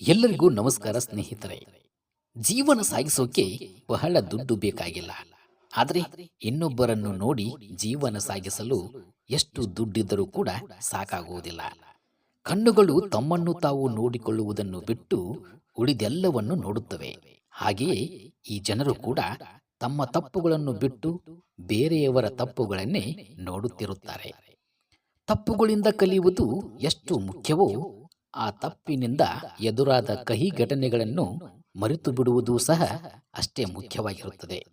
ಎಲ್ಲರಿಗೂ ನಮಸ್ಕಾರ ಸ್ನೇಹಿತರೆ. ಜೀವನ ಸಾಗಿಸೋಕೆ ಬಹಳ ದುಡ್ಡು ಬೇಕಾಗಿಲ್ಲ. ಆದರೆ ಇನ್ನೊಬ್ಬರನ್ನು ನೋಡಿ ಜೀವನ ಸಾಗಿಸಲು ಎಷ್ಟು ದುಡ್ಡಿದ್ದರೂ ಕೂಡ ಸಾಕಾಗುವುದಿಲ್ಲ. ಕಣ್ಣುಗಳು ತಮ್ಮನ್ನು ತಾವು ನೋಡಿಕೊಳ್ಳುವುದನ್ನು ಬಿಟ್ಟು ಉಳಿದೆಲ್ಲವನ್ನು ನೋಡುತ್ತವೆ. ಹಾಗೆಯೇ ಈ ಜನರು ಕೂಡ ತಮ್ಮ ತಪ್ಪುಗಳನ್ನು ಬಿಟ್ಟು ಬೇರೆಯವರ ತಪ್ಪುಗಳನ್ನೇ ನೋಡುತ್ತಿರುತ್ತಾರೆ. ತಪ್ಪುಗಳಿಂದ ಕಲಿಯುವುದು ಎಷ್ಟು ಮುಖ್ಯವೋ ಆ ತಪ್ಪಿನಿಂದ ಎದುರಾದ ಕಹಿ ಘಟನೆಗಳನ್ನು ಮರೆತು ಬಿಡುವುದು ಸಹ ಅಷ್ಟೇ ಮುಖ್ಯವಾಗಿರುತ್ತದೆ.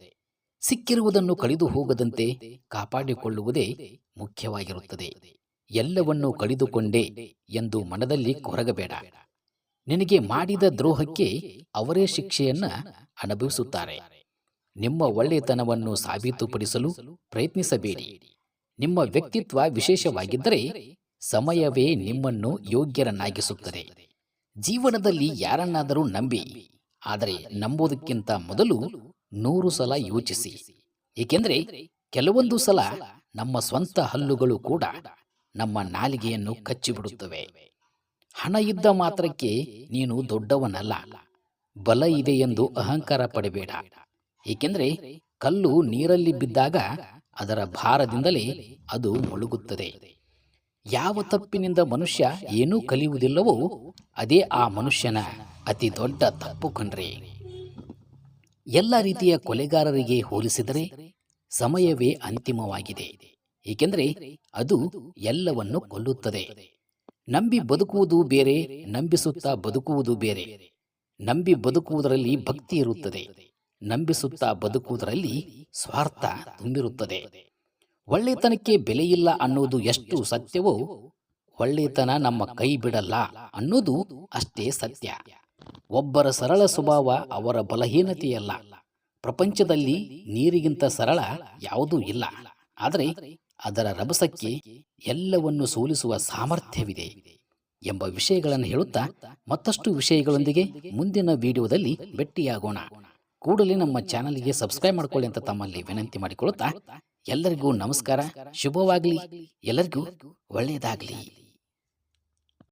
ಸಿಕ್ಕಿರುವುದನ್ನು ಕಳೆದು ಹೋಗದಂತೆ ಕಾಪಾಡಿಕೊಳ್ಳುವುದೇ ಮುಖ್ಯವಾಗಿರುತ್ತದೆ. ಎಲ್ಲವನ್ನೂ ಕಳೆದುಕೊಂಡೆ ಎಂದು ಮನದಲ್ಲಿ ಕೊರಗಬೇಡ. ನಿನಗೆ ಮಾಡಿದ ದ್ರೋಹಕ್ಕೆ ಅವರೇ ಶಿಕ್ಷೆಯನ್ನ ಅನುಭವಿಸುತ್ತಾರೆ. ನಿಮ್ಮ ಒಳ್ಳೆತನವನ್ನು ಸಾಬೀತುಪಡಿಸಲು ಪ್ರಯತ್ನಿಸಬೇಡಿ. ನಿಮ್ಮ ವ್ಯಕ್ತಿತ್ವ ವಿಶೇಷವಾಗಿದ್ದರೆ ಸಮಯವೇ ನಿಮ್ಮನ್ನು ಯೋಗ್ಯರನ್ನಾಗಿಸುತ್ತದೆ. ಜೀವನದಲ್ಲಿ ಯಾರನ್ನಾದರೂ ನಂಬಿ, ಆದರೆ ನಂಬುವುದಕ್ಕಿಂತ ಮೊದಲು ನೂರು ಸಲ ಯೋಚಿಸಿ. ಏಕೆಂದರೆ ಕೆಲವೊಂದು ಸಲ ನಮ್ಮ ಸ್ವಂತ ಹಲ್ಲುಗಳು ಕೂಡ ನಮ್ಮ ನಾಲಿಗೆಯನ್ನು ಕಚ್ಚಿಬಿಡುತ್ತವೆ. ಹಣ ಇದ್ದ ಮಾತ್ರಕ್ಕೆ ನೀನು ದೊಡ್ಡವನಲ್ಲ. ಬಲ ಇದೆ ಎಂದು ಅಹಂಕಾರ ಪಡಬೇಡ. ಏಕೆಂದರೆ ಕಲ್ಲು ನೀರಲ್ಲಿ ಬಿದ್ದಾಗ ಅದರ ಭಾರದಿಂದಲೇ ಅದು ಮುಳುಗುತ್ತದೆ. ಯಾವ ತಪ್ಪಿನಿಂದ ಮನುಷ್ಯ ಏನೂ ಕಲಿಯುವುದಿಲ್ಲವೋ ಅದೇ ಆ ಮನುಷ್ಯನ ಅತಿ ದೊಡ್ಡ ತಪ್ಪು ಕಣ್ರಿ. ಎಲ್ಲ ರೀತಿಯ ಕೊಲೆಗಾರರಿಗೆ ಹೋಲಿಸಿದರೆ ಸಮಯವೇ ಅಂತಿಮವಾಗಿದೆ. ಏಕೆಂದರೆ ಅದು ಎಲ್ಲವನ್ನು ಕೊಲ್ಲುತ್ತದೆ. ನಂಬಿ ಬದುಕುವುದು ಬೇರೆ, ನಂಬಿಸುತ್ತಾ ಬದುಕುವುದು ಬೇರೆ. ನಂಬಿ ಬದುಕುವುದರಲ್ಲಿ ಭಕ್ತಿ ಇರುತ್ತದೆ. ನಂಬಿಸುತ್ತಾ ಬದುಕುವುದರಲ್ಲಿ ಸ್ವಾರ್ಥ ತುಂಬಿರುತ್ತದೆ. ಒಳ್ಳೆತನಕ್ಕೆ ಬೆಲೆಯಿಲ್ಲ ಅನ್ನೋದು ಎಷ್ಟು ಸತ್ಯವೋ ಒಳ್ಳೆತನ ನಮ್ಮ ಕೈ ಬಿಡಲ್ಲ ಅನ್ನೋದು ಅಷ್ಟೇ ಸತ್ಯ. ಒಬ್ಬರ ಸರಳ ಸ್ವಭಾವ ಅವರ ಬಲಹೀನತೆಯಲ್ಲ. ಪ್ರಪಂಚದಲ್ಲಿ ನೀರಿಗಿಂತ ಸರಳ ಯಾವುದೂ ಇಲ್ಲ. ಆದರೆ ಅದರ ರಭಸಕ್ಕೆ ಎಲ್ಲವನ್ನು ಸೋಲಿಸುವ ಸಾಮರ್ಥ್ಯವಿದೆ ಎಂಬ ವಿಷಯಗಳನ್ನು ಹೇಳುತ್ತಾ ಮತ್ತಷ್ಟು ವಿಷಯಗಳೊಂದಿಗೆ ಮುಂದಿನ ವಿಡಿಯೋದಲ್ಲಿ ಭೇಟಿಯಾಗೋಣ. ಕೂಡಲೇ ನಮ್ಮ ಚಾನಲ್ಗೆ ಸಬ್ಸ್ಕ್ರೈಬ್ ಮಾಡಿಕೊಳ್ಳಿ ಅಂತ ತಮ್ಮಲ್ಲಿ ವಿನಂತಿ ಮಾಡಿಕೊಳ್ಳುತ್ತಾ ಎಲ್ಲರಿಗೂ ನಮಸ್ಕಾರ. ಶುಭವಾಗಲಿ. ಎಲ್ಲರಿಗೂ ಒಳ್ಳೆಯದಾಗಲಿ.